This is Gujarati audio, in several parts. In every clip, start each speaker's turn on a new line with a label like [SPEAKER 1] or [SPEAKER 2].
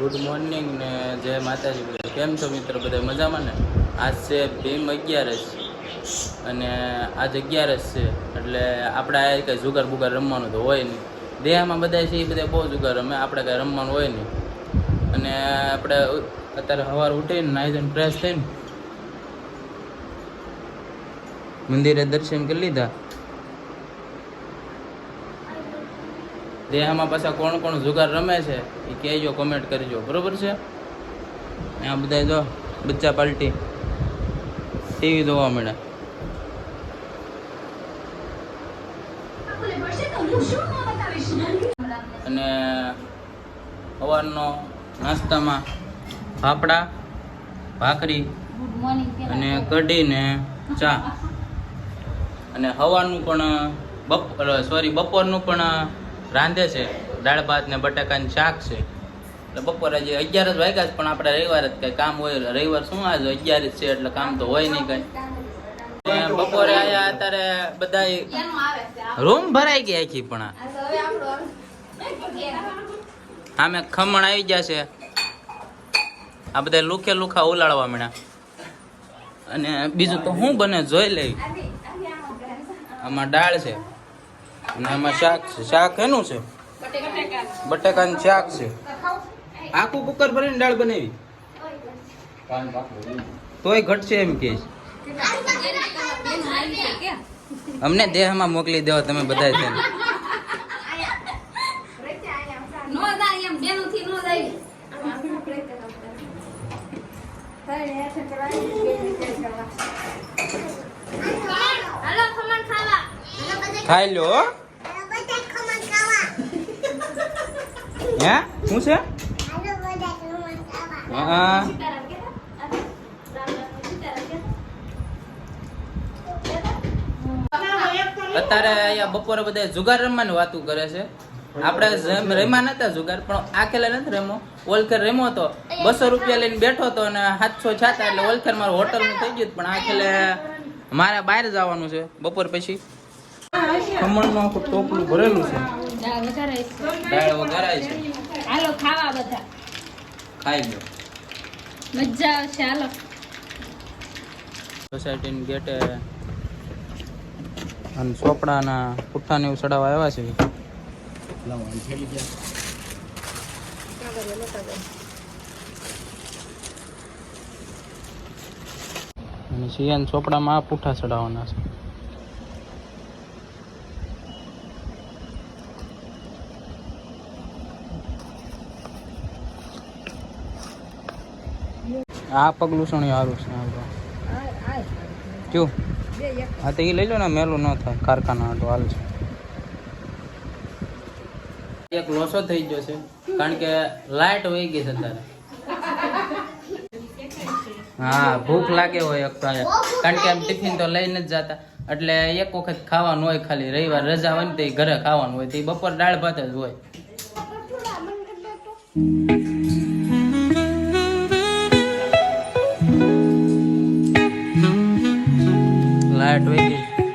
[SPEAKER 1] ગુડ મોર્નિંગ ને જય માતાજી બધા. કેમ છો મિત્રો બધા? મજામાં ને? આજ છે ભીમ અગિયારસ. અને આજ અગિયારસ છે. એટલે આપણે આ કંઈ જુગાર બુગાર રમવાનું તો હોય નહીં. દેહામાં બધા છે એ બધા બહુ જુગાર રમે. આપણે કાંઈ રમવાનું હોય નહીં. અને આપણે અત્યારે સવાર ઉઠીને નાઈ જઈને ફ્રેશ થઈને મંદિરે દર્શન કરી લીધા. દેહમાં પાછા કોણ કોણ જુગાર રમે છે, એ કહેજો કોમેન્ટ કરજો. બરોબર છે? આ બધા જો બચ્ચા પાલટી. ટીવી જોવા મળે. અને સવારનો નાસ્તામાં ફાફડા, ભાખરી અને કઢી ને ચા. અને હવાનું પણ બપ સોરી બપોરનું પણ રાંધે છે, દાળ ભાત ને બટાકાનું શાક છે. એટલે બપોરે જે અગિયાર જ વાગ્યા છે, પણ આપણે રવિવાર જ કંઈ કામ હોય, રવિવાર શું આજે અગિયાર જ છે, એટલે કામ તો હોય નહીં કંઈ. બપોરે આયા અત્યારે બધા રૂમ ભરાઈ ગઈ આખી પણ આ. મેં ખમણ આવી ગયા છે. આ બધા લુખે લુખા ઉલાળવા મળ્યા અને બીજું તો શું બને જોઈ લઈ. આમાં દાળ છે. અને આમાં શાક છે. શાક એનું છે? બટાકાનું શાક છે. આખું કુકર ભરીને દાળ બનાવી. તોય ઘટશે એમ કે અમને દેહમાં મોકલી દેવા તમે બધા છે
[SPEAKER 2] નો જાય એમ બેનુંથી નો જાય હાલો ખમણ ખાવા
[SPEAKER 1] ખાઈ હે? શું છે? હા. અત્યારે અહીંયા બપોરે બધા જુગાર રમવાની વાતું કરે છે. આપણે રમ્યા નતા જુગાર, પણ આખેલે નથી રમો ઓલખેર રમો તો. બસો રૂપિયા લઈને બેઠો હતો અને સાતસો છાતા, એટલે ઓલખેર મારું હોટલનું થઈ ગયું પણ આખેલે મારે બહાર જવાનું છે બપોર પછી. ખમણનું આખું ટોપલું ભરેલું છે.
[SPEAKER 2] દાળ વઘારાય છે. હાલો ખાવા બધા.
[SPEAKER 1] ખાઈ લો.
[SPEAKER 2] મજા આવશે હાલો.
[SPEAKER 1] સોસાયટીની ગેટે અને ચોપડાના પુઠ્ઠાને એવું ચડાવવા આવ્યા છે. અને સિયાન ચોપડામાં આ પુઠ્ઠા ચડાવવાના છે. આ પગલું શું સારું છે? આ તો. હા, તો એ લઈ લો ને, મેલું ન થાય. કારખાના આટો હાલ છે. એક લોસો થઈ ગયો છે, કારણ કે લાઈટ વહી ગઈ છે અત્યારે. હા, ભૂખ લાગે હોય એક કારણ કે આમ ટિફિન તો લઈને જ જતા. એટલે એક વખત ખાવાનું હોય ખાલી, રવિવાર રજા હોય ને તે ઘરે ખાવાનું હોય. તે બપોર દાળ ભાત જ હોય.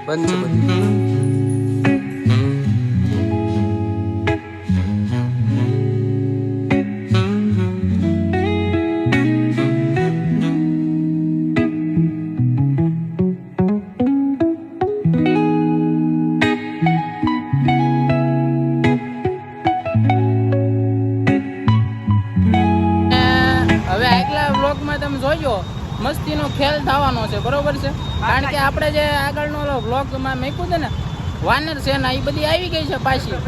[SPEAKER 1] બંધ છે બધી મસ્તીનો ખેલ થવાનો છે બરોબર છે? કારણ કે આપણે જે આગળનો વ્લોગમાં મૂક્યું છે ને વાનર સેના એ બધી આવી ગઈ છે પાછી.